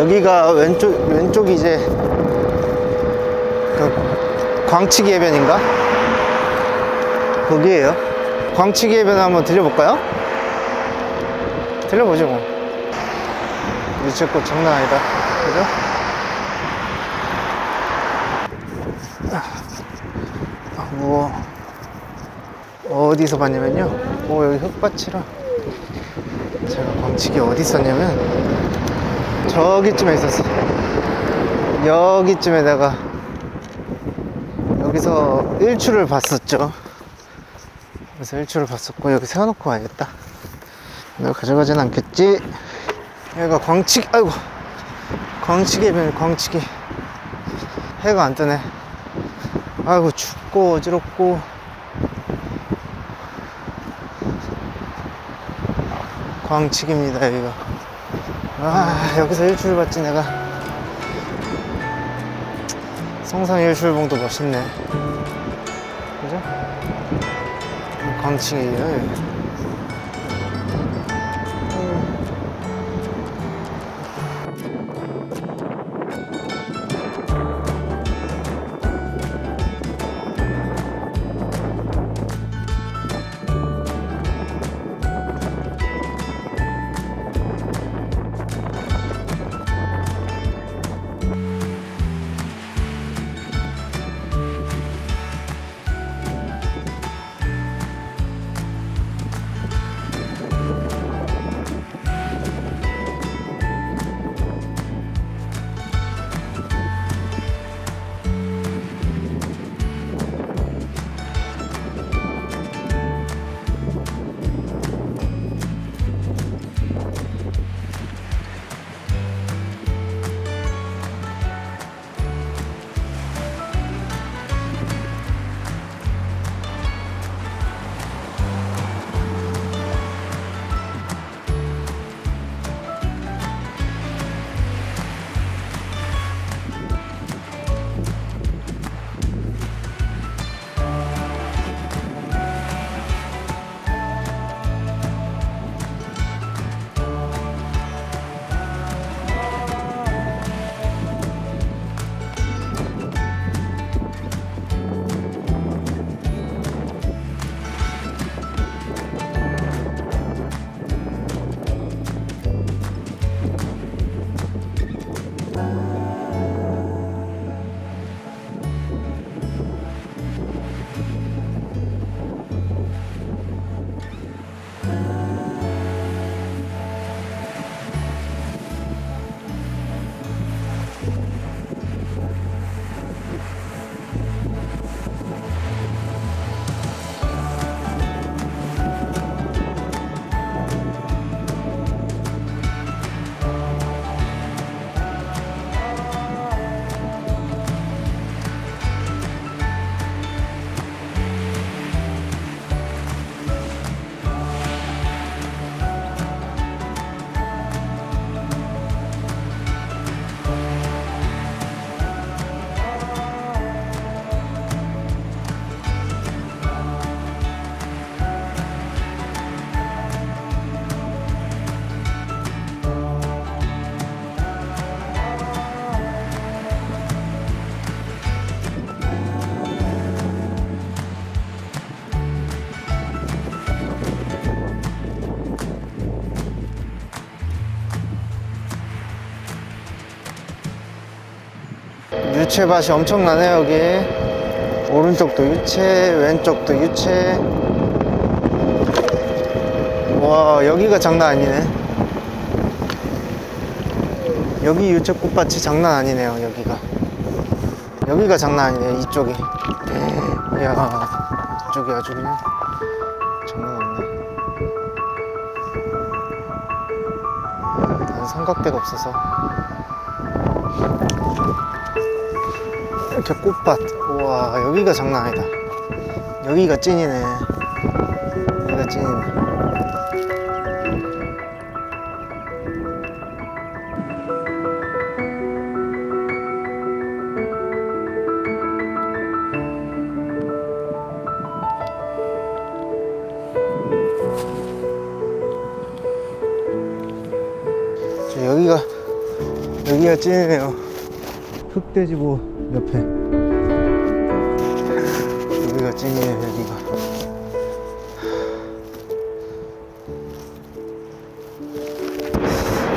여기가 왼쪽 왼쪽이 이제 그 광치기 해변인가? 거기에요. 광치기 해변 한번 들려볼까요? 들려보죠 뭐. 유채꽃 장난 아니다. 그죠? 아, 뭐 어디서 봤냐면요. 오 여기 흙밭이라 제가 광치기 어디 있었냐면 저기쯤에 있었어. 여기쯤에 내가 여기서 일출을 봤었죠. 그래서 일출을 봤었고 여기 세워놓고 와야겠다. 내가 가져가진 않겠지. 여기가 광치기, 아이고 광치기 해변 광치기. 해가 안 뜨네. 아이고 춥고 어지럽고. 광치기입니다 여기가. 아 여기서 일출 봤지 내가. 성산 일출봉도 멋있네. 그죠? 광치기예요. 유채밭이 엄청나네 여기. 오른쪽도 유채 왼쪽도 유채. 와 여기가 장난 아니네. 여기 유채꽃밭이 장난 아니네요 여기가. 여기가 장난 아니네 이쪽이. 이야 이쪽이 아주 그냥 장난 없네. 난 삼각대가 없어서 이렇게 꽃밭. 우와 여기가 장난 아니다. 여기가 찐이네. 여기가 찐이네. 저 여기가 여기가 찐이네요. 흑돼지보 옆에. 여기가 찐이에요, 여기가.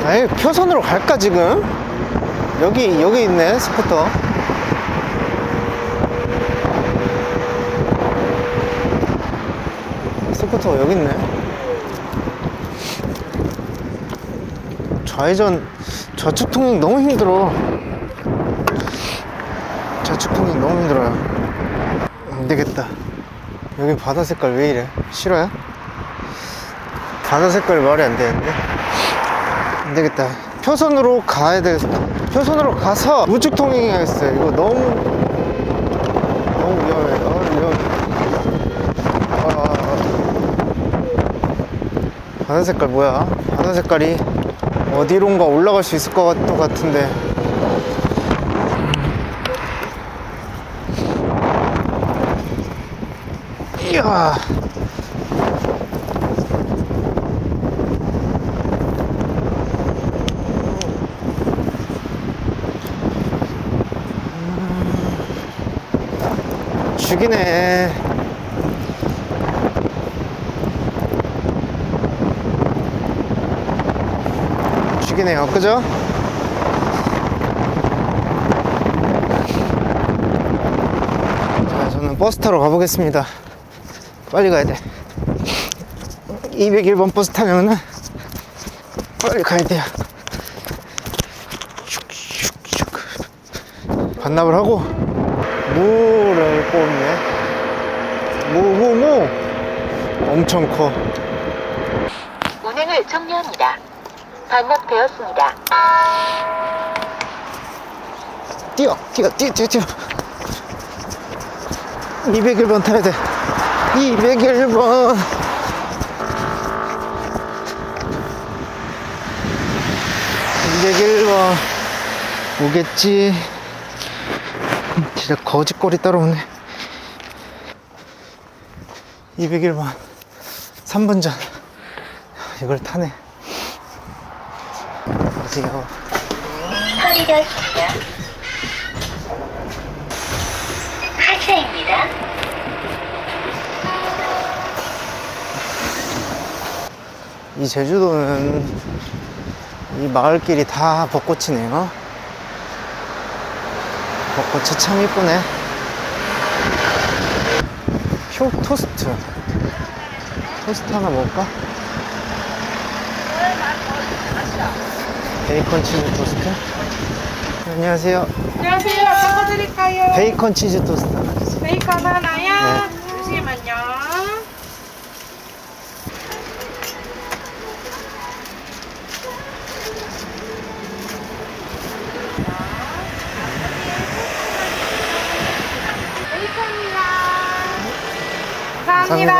아예 표선으로 갈까, 지금? 여기, 여기 있네, 스쿠터. 스쿠터 여기 있네. 좌회전 좌측 통행 너무 힘들어. 너무 힘들어요. 안 되겠다. 여기 바다 색깔 왜 이래? 싫어요? 바다 색깔 말이 안 되는데. 안 되겠다. 표선으로 가야 돼. 표선으로 가서 우측 통행해야겠어요. 이거 너무 너무 위험해. 어, 위험해. 아, 바다 색깔 뭐야? 바다 색깔이 어디론가 올라갈 수 있을 것 같- 같은데. 야. 죽이네. 죽이네요. 그죠? 자, 저는 버스 타러 가보겠습니다. 빨리 가야 돼. 201번 버스 타면은 빨리 가야 돼요. 슉슉슉. 반납을 하고 무를 뽑네. 무, 무, 무. 엄청 커. 운행을 종료합니다. 반납되었습니다. 뛰어, 뛰어, 뛰어, 뛰어, 뛰어. 201번 타야 돼. 201번. 이백일 번 오겠지. 진짜 거짓거리 따라오네. 201번 3분 전 이걸 타네. 어디요? 처리되었습니다. 하차입니다. 이 제주도는 이 마을길이 다 벚꽃이네요. 벚꽃이 참 이쁘네. 표 토스트. 토스트 하나 먹을까? 베이컨 치즈 토스트. 안녕하세요. 안녕하세요. 바꿔드릴까요? 베이컨 치즈 토스트 하나 주세요. 베이컨 하나요? 네. 잠시만요. 베이컨이랑 감사합니다.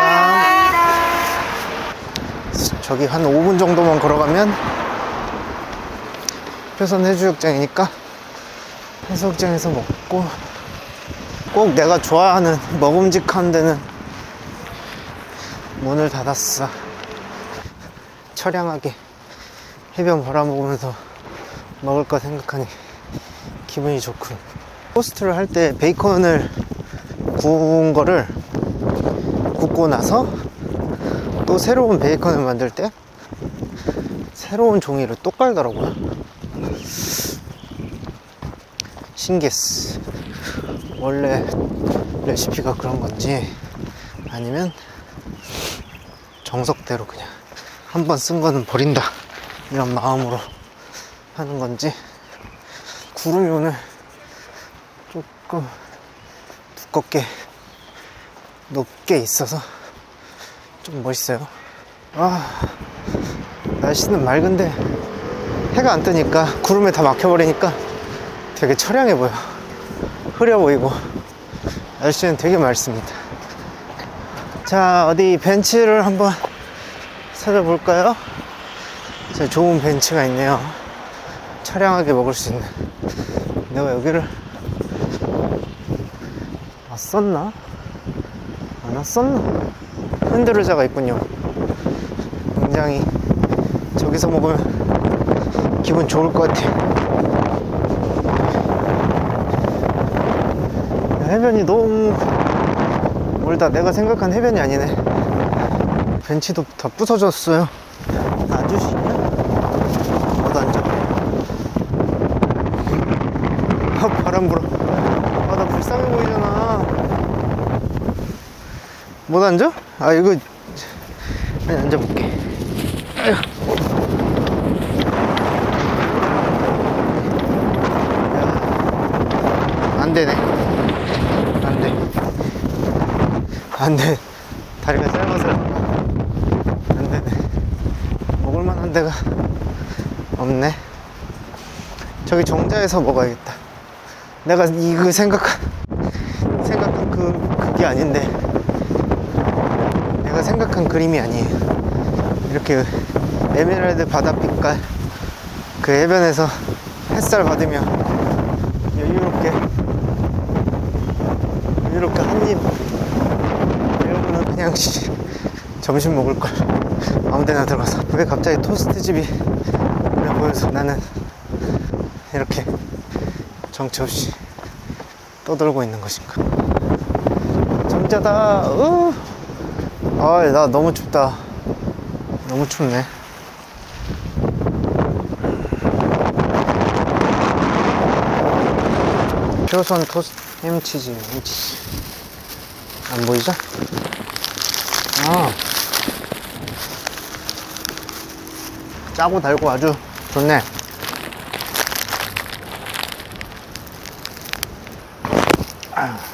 저기 한 5분 정도만 걸어가면 표선 해수욕장이니까 해수욕장에서 먹고 꼭 내가 좋아하는 먹음직한 데는 문을 닫았어. 처량하게 해변 바라보면서 먹을 거 생각하니 기분이 좋군. 토스트를 할 때 베이컨을 구운 거를 굽고 나서 또 새로운 베이컨을 만들 때 새로운 종이를 또 깔더라고요. 신기했어. 원래 레시피가 그런 건지 아니면 정석대로 그냥 한 번 쓴 거는 버린다 이런 마음으로 하는 건지 구름이 오늘 조금 두껍게 높게 있어서 좀 멋있어요. 아, 날씨는 맑은데 해가 안 뜨니까 구름에 다 막혀버리니까 되게 처량해 보여. 흐려 보이고 날씨는 되게 맑습니다. 자, 어디 벤치를 한번 찾아볼까요? 자, 좋은 벤치가 있네요. 처량하게 먹을 수 있는. 내가 여기를 왔었나? 않았었나? 흔들르자가 있군요. 굉장히 저기서 먹으면 기분 좋을 것 같아요. 해변이 너무 멀다. 내가 생각한 해변이 아니네. 벤치도 다 부서졌어요. 앉을 수 있냐? 나도 앉아. 아, 바람 불어. 아, 나 불쌍해 보이네. 못 앉아? 아, 이거. 아니, 앉아볼게. 야, 안 되네. 안 돼. 안 돼. 다리가 짧아서. 안 되네. 먹을만한 데가 없네. 저기 정자에서 먹어야겠다. 내가 이거 생각한, 생각한 그, 그게 아닌데. 생각한 그림이 아니에요. 이렇게 에메랄드 바다빛깔 그 해변에서 햇살 받으며 여유롭게 여유롭게 한입. 이러고는 그냥 씨, 점심 먹을 걸. 아무데나 들어가서. 왜 갑자기 토스트 집이 그래 보여서 나는 이렇게 정처 없이 떠돌고 있는 것인가. 정자다. 으. 아이 나 너무 춥다 너무 춥네 표선 토스트 햄치즈 햄치즈 안 보이죠? 아 짜고 달고 아주 좋네 아유.